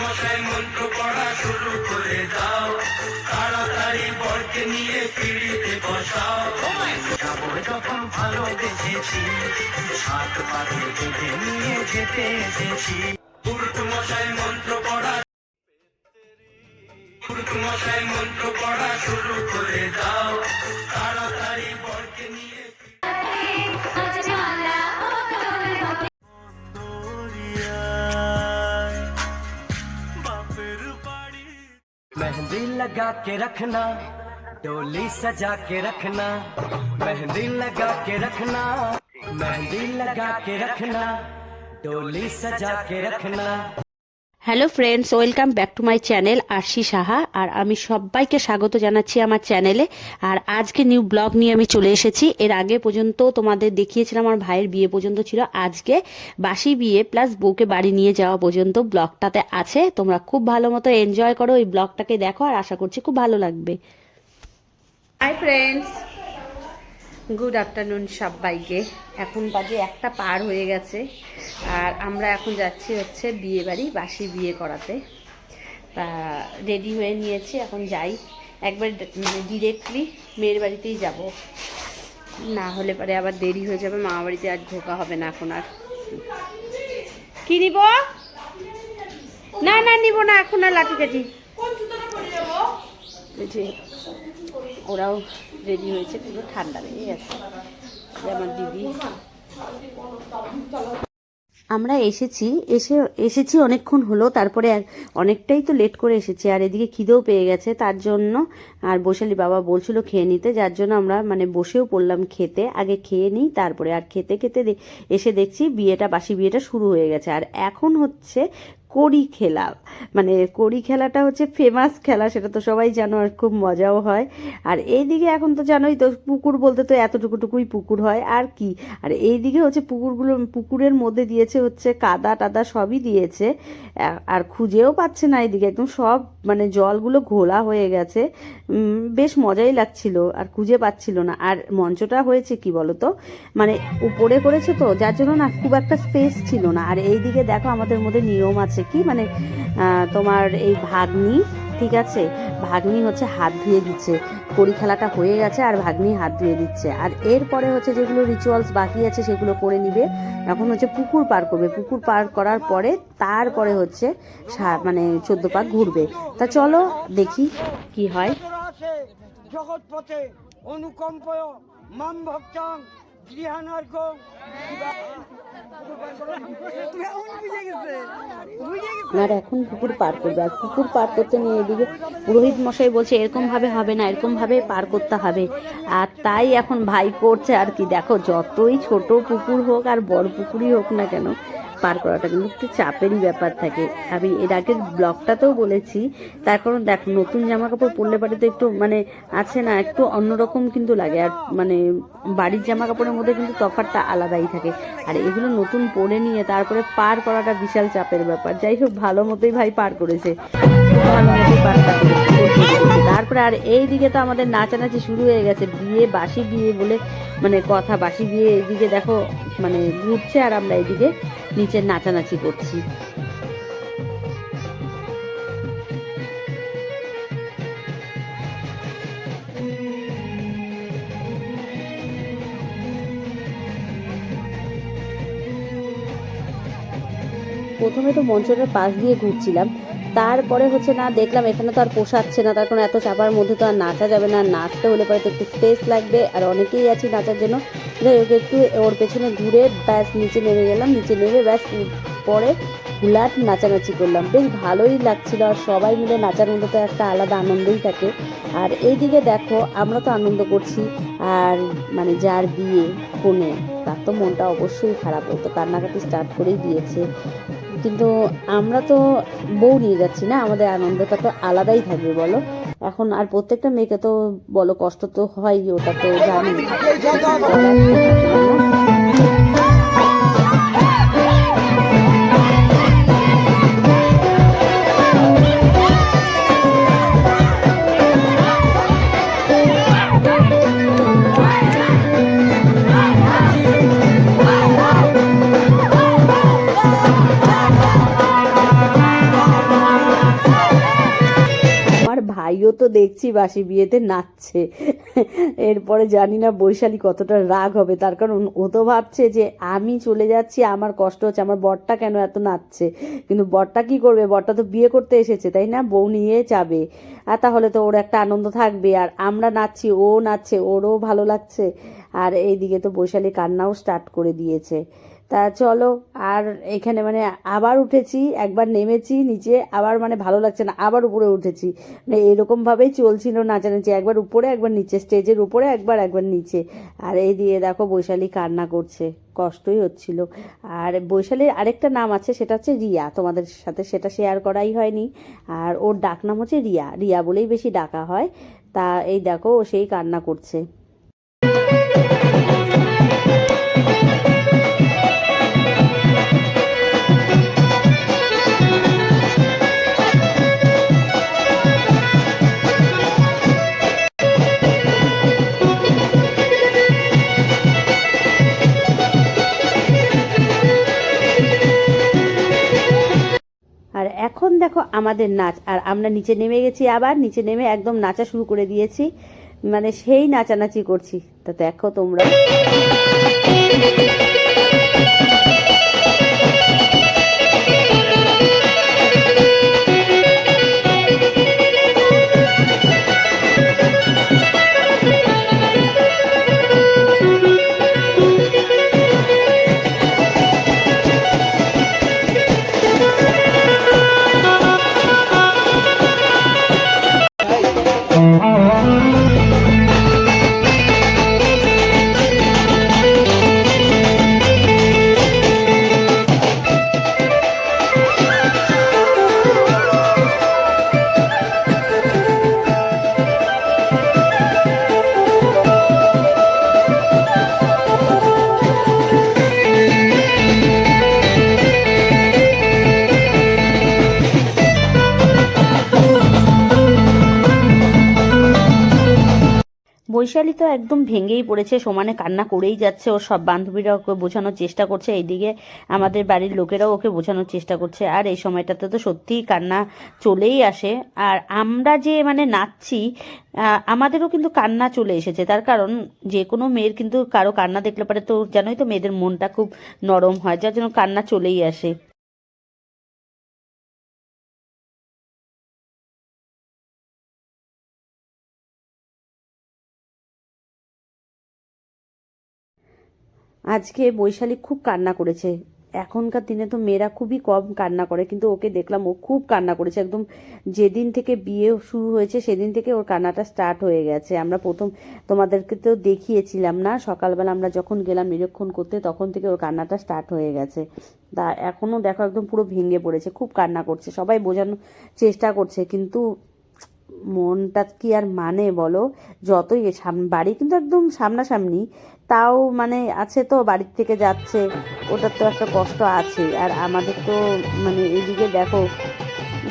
মশাই মন্ত্র পড়া শুরু করে দাও। তাড়াতাড়ি বরকে নিয়ে পিড়িতে বসাও। যাব যখন ভালো দেখেছি সাত পাতে নিয়ে যেতে এসেছি। मेहंदी लगा के रखना, डोली सजा के रखना, मेहंदी लगा के रखना, मेहंदी लगा के रखना, डोली सजा के रखना। Hello friends welcome back to my channel Arshi Saha আর আমি সবাইকে স্বাগত জানাচ্ছি আমার চ্যানেলে আর আজকে নিউ ব্লগ নিয়ে আমি চলে এসেছি। এর আগে পর্যন্ত তোমাদের দেখিয়েছিলাম, আমার ভাইয়ের বিয়ে পর্যন্ত ছিল। আজকে বাসি বিয়ে প্লাস বউকে বাড়ি নিয়ে যাওয়া পর্যন্ত ব্লগটাতে আছে। তোমরা খুব ভালো মতো এনজয় করো এই ব্লগটাকে দেখো, আর আশা করছি খুব ভালো লাগবে। হাই ফ্রেন্ডস গুড আফটারনুন সবাইকে। এখন বাজে একটা পার হয়ে গেছে। আর আমরা এখন যাচ্ছি হচ্ছে বিয়ে বাড়ি বাসি বিয়ে করাতে। তা রেডি হয়ে নিয়েছি এখন যাই। একবার মানে ডিরেক্টলি মেয়ের বাড়িতেই যাব। না হলে পরে আবার দেরি হয়ে যাবে মামা বাড়িতে আর ঢোকা হবে না এখন আর। কি নিব? না না নিব না এখন আর লাঠি কাঠি ওরাও রেডি হয়েছে, পুরো ঠান্ডা লেগে গেছে। আমার দিদি। আমরা এসেছি, এসে, এসেছি অনেকক্ষণ হলো, তারপরে অনেকটাই তো লেট করে এসেছি, আর এদিকে খিদেও পেয়ে গেছে, তার জন্য আর বৈশালী বাবা বলছিল খেয়ে নিতে, যার জন্য আমরা মানে বসেও পড়লাম খেতে, আগে খেয়ে নিই, তারপরে আর খেতে খেতে এসে দেখছি বিয়েটা, বাসি বিয়েটা শুরু হয়ে গেছে, আর এখন হচ্ছে কড়ি খেলা। মানে কড়ি খেলাটা হচ্ছে ফেমাস খেলা, সেটা তো সবাই জানো আর খুব মজাও হয়। আর এইদিকে এখন তো জানোই তো, পুকুর বলতে তো এতটুকুটুকুই পুকুর হয়, আর কি? আর এইদিকে হচ্ছে পুকুরগুলো, পুকুরের মধ্যে দিয়েছে হচ্ছে কাদা টাদা সবই দিয়েছে। আর খুঁজেও পাচ্ছে না এইদিকে, একদম সব মানে জলগুলো ঘোলা হয়ে গেছে। বেশ মজাই লাগছিল, আর খুঁজে পাচ্ছিল না। আর মঞ্চটা হয়েছে কি বলতো? মানে উপরে করেছে তো, যার জন্য না খুব একটা স্পেস ছিল না। আর এইদিকে দেখো আমাদের মধ্যে নিয়ম আছে। কি? মানে তোমার এই ভাগ্নি, ঠিক আছে? ভাগ্নি হচ্ছে হাত ধুয়ে দিচ্ছে। কড়ি খেলাটা হয়ে গেছে আর ভাগ্নি হাত ধুয়ে দিচ্ছে। আর এরপরে হচ্ছে যেগুলো রিচুয়ালস বাকি আছে সেগুলো করে নিবে। এখন হচ্ছে পুকুর পার করবে। পুকুর পার করার পরে তারপরে হচ্ছে মানে চোদ্দ পাক ঘুরবে। তা চলো দেখি কি হয়। জগৎপথে মাম আর এখন পুকুর পার করবে। আর পুকুর পার করতে নিয়ে এদিকে পুরোহিত মশাই বলছে এরকম ভাবে হবে না এরকম ভাবে পার করতে হবে। আর তাই এখন ভাই করছে আর কি। দেখো, যতই ছোট পুকুর হোক আর বড় পুকুরই হোক না কেন পার করাটা কিন্তু একটু চাপেরই ব্যাপার থাকে। আমি এর আগের ব্লগটাতেও বলেছি, তার কারণ দেখ, নতুন জামা কাপড় পরলে পারে তো একটু মানে আছে না, একটু অন্যরকম কিন্তু লাগে। আর মানে বাড়ির জামা কাপড়ের মধ্যে কিন্তু তফাৎটা আলাদাই থাকে। আর এগুলো নতুন পরে নিয়ে তারপরে পার করাটা বিশাল চাপের ব্যাপার। যাই হোক, ভালো মতোই ভাই পার করেছে। ভালো মতোই। তারপরে আর এই দিকে তো আমাদের নাচানাচি শুরু হয়ে গেছে। বিয়ে, বাসি বিয়ে বলে মানে কথা, বাসি বিয়ে এইদিকে দেখো মানে ঘুরছে আর আমরা এইদিকে নিচে নাচানাচি করছি। প্রথমে তো মঞ্চটার পাশ দিয়ে ঘুরছিলাম, তারপরে হচ্ছে না দেখলাম এখানে তো আর পোষাচ্ছে না, তার কারণ এত চাপার মধ্যে তো আর নাচা যাবে না নাচতে হলে পরে তো একটু স্পেস লাগবে, আর অনেকেই আছি নাচার জন্য। হোক একটু ওর পেছনে ঘুরে ব্যাস নিচে নেমে গেলাম, নিচে নেমে ব্যাস পরে হুলাট নাচানাচি করলাম। বেশ ভালোই লাগছিল আর সবাই মিলে নাচার মধ্যে তো একটা আলাদা আনন্দই থাকে। আর এইদিকে দেখো, আমরা তো আনন্দ করছি, আর মানে যার বিয়ে, ফোনে, তার তো মনটা অবশ্যই খারাপ। হতো কান্নাকাটি স্টার্ট করেই দিয়েছে। কিন্তু আমরা তো বউ নিয়ে যাচ্ছি না, আমাদের আনন্দটা তো আলাদাই থাকবে, বলো। এখন আর প্রত্যেকটা মেয়েকে তো বলো, কষ্ট তো হয় ওটা তো জানি। ভাইও তো দেখছি বাসি বিয়েতে নাচছে। এরপরে জানি না বৈশালী কতটা রাগ হবে, তার কারণ ও তো ভাবছে যে আমি চলে যাচ্ছি, আমার কষ্ট হচ্ছে, আমার বরটা কেন এত নাচছে? কিন্তু বরটা কি করবে? বরটা তো বিয়ে করতে এসেছে, তাই না? বউ নিয়ে যাবে। আর তাহলে তো ওর একটা আনন্দ থাকবে, আর আমরা নাচছি, ও নাচছে, ওরও ভালো লাগছে। আর এইদিকে তো বৈশালী কান্নাও স্টার্ট করে দিয়েছে। তা চলো, আর এখানে মানে আবার উঠেছি, একবার নেমেছি নিচে, আবার মানে ভালো লাগছে না, আবার উপরে উঠেছি। মানে এরকমভাবেই চলছিল নাচানাচি, একবার উপরে, একবার নিচে, স্টেজের উপরে, একবার একবার নিচে। আর এই দিয়ে দেখো বৈশালী কান্না করছে, কষ্টই হচ্ছিল। আর বৈশালীর আরেকটা নাম আছে, সেটা হচ্ছে রিয়া, তোমাদের সাথে সেটা শেয়ার করাই হয়নি। আর ওর ডাক নাম হচ্ছে রিয়া রিয়া বলেই বেশি ডাকা হয়। তা এই দেখো, ও সেই কান্না করছে। এখন দেখো আমাদের নাচ, আর আমরা নিচে নেমে গেছি আবার, নিচে নেমে একদম নাচা শুরু করে দিয়েছি। মানে সেই নাচানাচি করছি। তা দেখো তোমরা। বৈশালী তো একদম ভেঙেই পড়েছে, সমানে কান্না করেই যাচ্ছে, ওর সব বান্ধবীরা ওকে বোঝানোর চেষ্টা করছে, এইদিকে আমাদের বাড়ির লোকেরাও ওকে বোঝানোর চেষ্টা করছে। আর এই সময়টাতে তো সত্যিই কান্না চলেই আসে। আর আমরা যে মানে নাচছি আমাদেরও কিন্তু কান্না চলে এসেছে। তার কারণ যে কোনো মেয়ের কিন্তু কারও কান্না দেখলে পারে তো জানোই তো মেয়েদের মনটা খুব নরম হয়, যার জন্য কান্না চলেই আসে। আজকে বৈশালী খুব কান্না করেছে। এখনকার দিনে তো মেয়েরা খুবই কম কান্না করে, কিন্তু ওকে দেখলাম ও খুব কান্না করেছে। একদম যেদিন থেকে বিয়ে শুরু হয়েছে, সেদিন থেকে ওর কান্নাটা স্টার্ট হয়ে গেছে। আমরা প্রথম তোমাদেরকে তো দেখিয়েছিলাম না, সকালবেলা আমরা যখন গেলাম নিরীক্ষণ করতে, তখন থেকে ওর কান্নাটা স্টার্ট হয়ে গেছে। তা এখনও দেখো একদম পুরো ভেঙে পড়েছে, খুব কান্না করছে। সবাই বোঝানোর চেষ্টা করছে, কিন্তু মনটা কি আর মানে বলো? যতই বাড়ি কিন্তু একদম সামনাসামনি। তাও মানে আছে তো, বাড়ির থেকে যাচ্ছে। ওটার তো একটা কষ্ট আছে। আর আমাদের তো মানে এদিকে দেখো,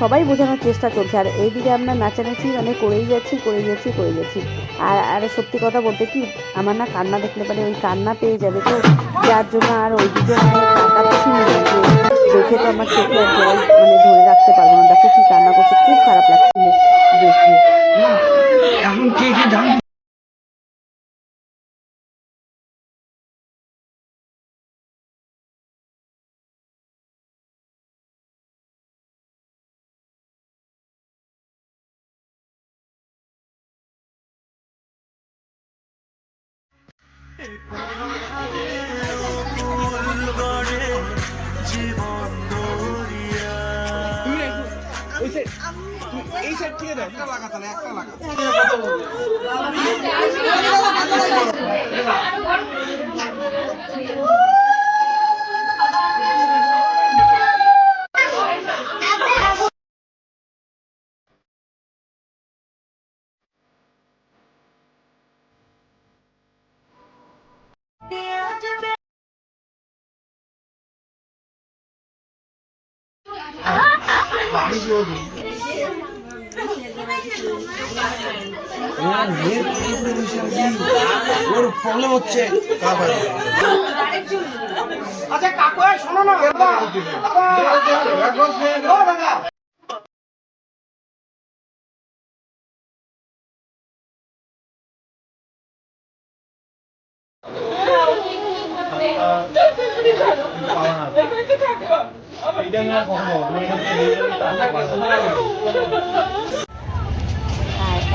সবাই বোঝানোর চেষ্টা চলছে। আর এইদিকে আমরা নাচানাচি মানে করেই যাচ্ছি করেই যাচ্ছি করে যাচ্ছি। আর আর সত্যি কথা বলতে কি, আমার না কান্না দেখলে পারে ওই কান্না পেয়ে যাবে তো। যার জন্য আর ওইদিকে মানে দেখে তো আমার চোখে জল মানে ধরে রাখতে পারব না দেখো কি কান্না করছে খুব খারাপ লাগছিল দেখে। এখন কে কে ধান এই সাইড থেকে দেয় একটা লাগা তাহলে একটা লাগা প্রবলেম হচ্ছে আচ্ছা কাকু শোনো না Thank.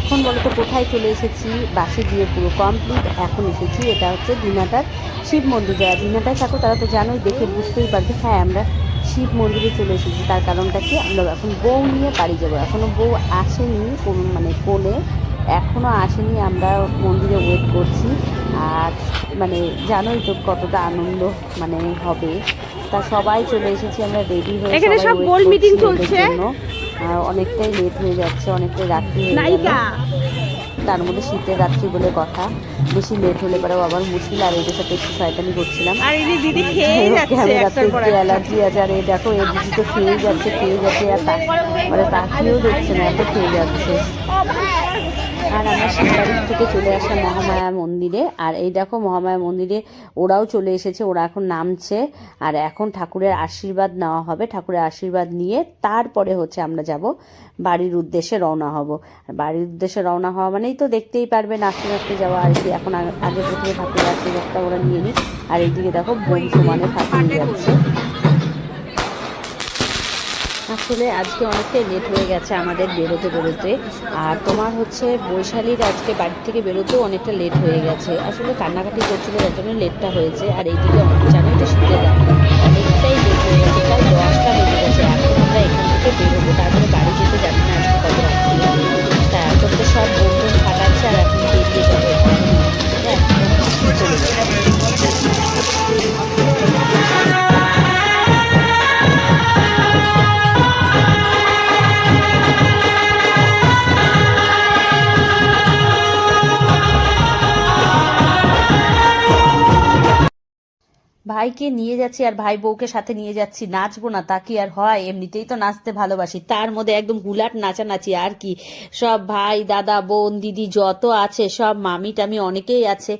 এখন বলো তো কোথায় চলে এসেছি? বাসি দিয়ে পুরো কমপ্লিট এখন এসেছি। এটা হচ্ছে দিনাটার শিব মন্দির। যারা দিনাটায় থাকো, তারা তো জানোই, দেখে বুঝতেই পারবে। হ্যাঁ আমরা শিব মন্দিরে চলে এসেছি। তার কারণটা কি? আমরা এখন বউ নিয়ে বাড়ি যাব। এখনও বউ আসেনি কোন মানে কোলে। এখনও আসেনি, আমরা মন্দিরে ওয়েট করছি। আর মানে জানোই তো কতটা আনন্দ মানে হবে। তা সবাই চলে এসেছি আমরা রেডি হয়ে এখানে সব গোল করছি চলছে। অনেকটাই লেট হয়ে যাচ্ছে অনেকটাই রাত্রি হয়ে গেল। তার মধ্যে শীতের রাত্রি বলে কথা। বেশি লেট হলে পরেও আবার মুশকিল আর এদের সাথে একটু শয়তানি করছিলাম। আর এই দিদি খেয়ে যাচ্ছে ক্যামেরাতে পর একটু অ্যালার্জি আছে আর এই দেখো এই দিদি তো খেয়ে যাচ্ছে খেয়ে যাচ্ছে আর মানে তাকিয়েও দেখছে না এত খেয়ে যাচ্ছে। আর আমরা শিববাড়ির থেকে চলে আসলাম মহামায়া মন্দিরে। আর এই দেখো মহামায়া মন্দিরে ওরাও চলে এসেছে, ওরা এখন নামছে। আর এখন ঠাকুরের আশীর্বাদ নেওয়া হবে, ঠাকুরের আশীর্বাদ নিয়ে তারপরে হচ্ছে আমরা যাব বাড়ির উদ্দেশ্যে রওনা হব। বাড়ির উদ্দেশ্যে রওনা হওয়া মানেই তো দেখতেই পারবে নাচতে নাচতে যাওয়া আর কি। এখন আগে প্রথমে ঠাকুরের আশীর্বাদটা ওরা নিয়ে নিই আর এইদিকে দেখো বোন সমানে ফাটিয়ে যাচ্ছে। আসলে আজকে অনেকটাই লেট হয়ে গেছে আমাদের বেরোতে বেরোতে। আর তোমার হচ্ছে বৈশালীর আজকে বাড়ি থেকে বেরোতেও অনেকটা লেট হয়ে গেছে। আসলে কান্নাকাটি করছিল যার জন্য লেটটা হয়েছে। আর এইদিকে জানোই তো শীতের ভাইকে নিয়ে যাচ্ছি আর ভাই বউকে সাথে নিয়ে যাচ্ছি, নাচবো না, তা কি আর হয়? এমনিতেই তো নাচতে ভালোবাসি। তার মধ্যে একদম হুলাট নাচানাচি, আর কি? সব ভাই, দাদা, বোন, দিদি যত আছে, সব মামি টামি অনেকেই আছে।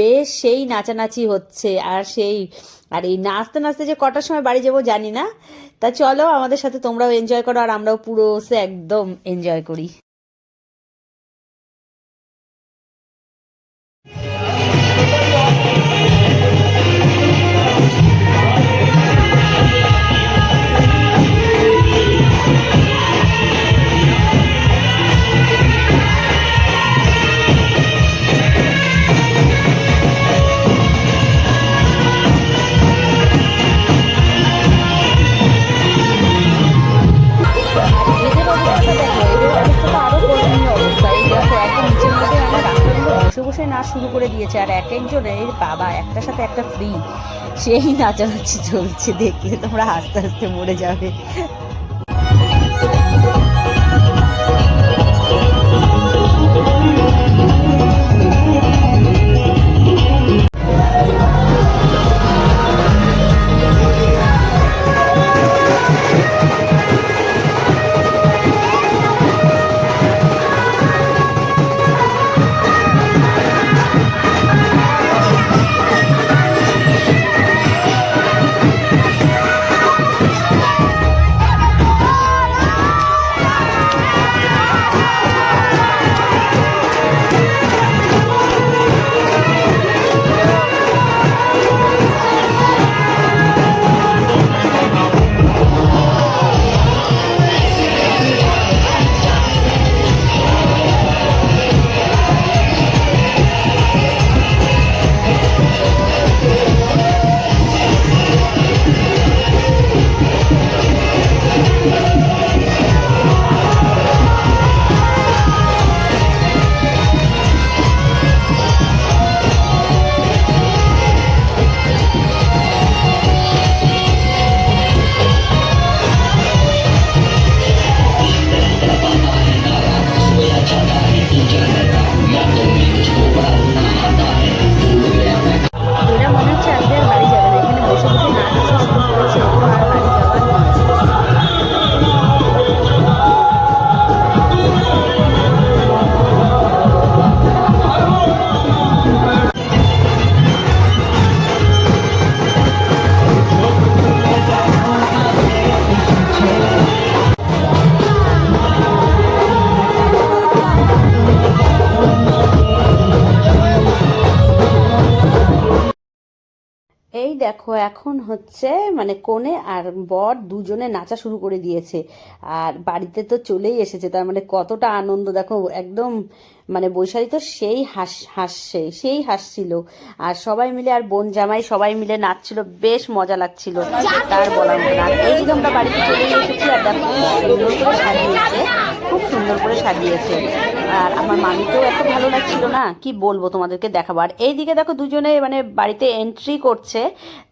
বেশ সেই নাচানাচি হচ্ছে, আর সেই, আর এই নাচতে নাচতে যে কটার সময় বাড়ি যাব জানি না। তা চলো আমাদের সাথে তোমরাও এনজয় করো, আর আমরাও পুরো সে একদম এনজয় করি। দিয়েছে আর এক একজনের বাবা একটার সাথে একটা ফ্রি সেই নাচানাচি চলছে দেখলে তোমরা আস্তে আস্তে মরে যাবে। দেখো, এখন হচ্ছে মানে কোণে আর বর দুজনে নাচা শুরু করে দিয়েছে। আর বাড়িতে তো চলেই এসেছে, তার মানে কতটা আনন্দ। দেখো, একদম মানে বৈশালী তো সেই হাস, হাসছে, সেই হাসছিল। আর সবাই মিলে, আর বোন জামাই সবাই মিলে নাচছিল, বেশ মজা লাগছিল। তার বলার না এই যে আমরা বাড়িতে চলে এসেছি, আর দেখো সুন্দর করে সাজিয়েছে। খুব সুন্দর করে সাজিয়েছে। আর আমার মামিকেও এত ভালো লাগছিল না, কি বলব তোমাদেরকে দেখাবো। আর এইদিকে দেখো দুজনে মানে বাড়িতে এন্ট্রি করছে,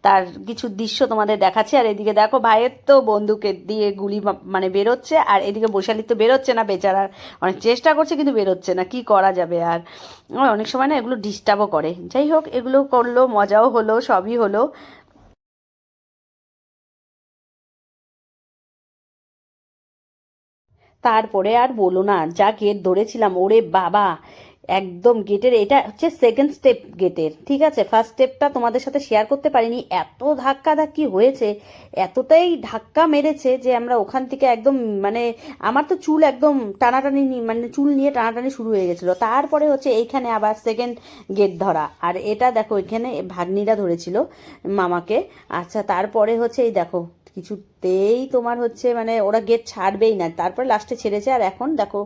তার কিছু দৃশ্য তোমাদের দেখাচ্ছে। আর এদিকে দেখো ভাইয়ের তো বন্দুকের দিয়ে গুলি মানে বেরোচ্ছে, আর এদিকে বৈশালী তো বেরোচ্ছে না বেচারার অনেক চেষ্টা করছে কিন্তু বেরোচ্ছে না, কি করা যাবে আর। অনেক সময় না এগুলো ডিস্টার্বও করে। যাই হোক, এগুলো করল, মজাও হলো, সবই হলো। তারপরে আর বলো না যা গেট ধরেছিলাম ওরে বাবা। একদম গেটের এটা হচ্ছে সেকেন্ড স্টেপ গেটের ঠিক আছে? ফার্স্ট স্টেপটা তোমাদের সাথে শেয়ার করতে পারিনি। এত ধাক্কা ধাক্কি হয়েছে, এতটাই ধাক্কা মেরেছে যে আমরা ওখান থেকে একদম মানে আমার তো চুল একদম টানাটানি মানে চুল নিয়ে টানাটানি শুরু হয়ে গেছিল। তারপরে হচ্ছে এইখানে আবার সেকেন্ড গেট ধরা। আর এটা দেখো, এখানে ভাগ্নিরা ধরেছিল মামাকে। আচ্ছা তারপরে হচ্ছে এই দেখো, কিছুতেই তোমার হচ্ছে মানে ওরা গেট ছাড়বেই না। তারপরে লাস্টে ছেড়েছে। আর এখন দেখো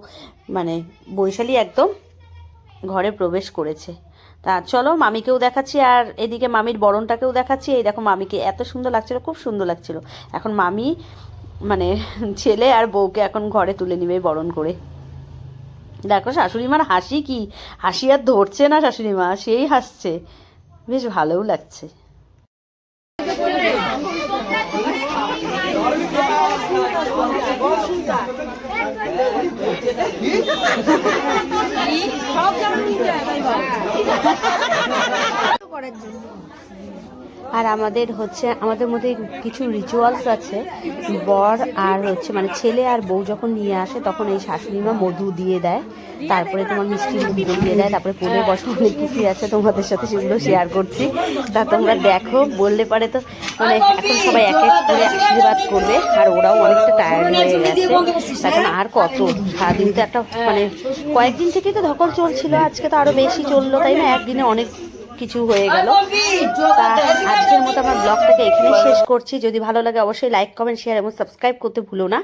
মানে বৈশালী একদম ঘরে প্রবেশ করেছে। তা চলো মামিকেও দেখাচ্ছি আর এদিকে মামির বরণটাকেও দেখাচ্ছি। এই দেখো মামিকে এত সুন্দর লাগছিল, খুব সুন্দর লাগছিল। এখন মামি মানে ছেলে আর বউকে এখন ঘরে তুলে নিবে বরণ করে। দেখো শাশুড়ি মার হাসি কি? হাসি আর ধরছে না শাশুড়ি মা সেই হাসছে। বেশ ভালোও লাগছে। সব যেমন করার জন্য। আর আমাদের হচ্ছে, আমাদের মধ্যে কিছু রিচুয়ালস আছে। বর আর হচ্ছে মানে ছেলে আর বউ যখন নিয়ে আসে, তখন এই শাশুড়ি মা মধু দিয়ে দেয়। তারপরে তোমার মিষ্টি মুখ দিয়ে দেয় তারপরে পোলে বসে অনেক কিছুই আছে, তোমাদের সাথে সেগুলো শেয়ার করছি। তা তোমরা দেখো, বললে পারে তো মানে এখন সবাই এক এক করে আশীর্বাদ করবে, আর ওরাও অনেকটা টায়ার্ড হয়ে গেছে। এখন আর কত? সারাদিন তো একটা মানে কয়েকদিন থেকেই তো ধকল চলছিল, আজকে তো আরও বেশি চলল, তাই না? একদিনে অনেক কিছু হয়ে গেল। আজকের মতো আমার ব্লগটাকে এখানে শেষ করছি। যদি ভালো লাগে অবশ্যই লাইক কমেন্ট শেয়ার এবং সাবস্ক্রাইব করতে ভুলো না।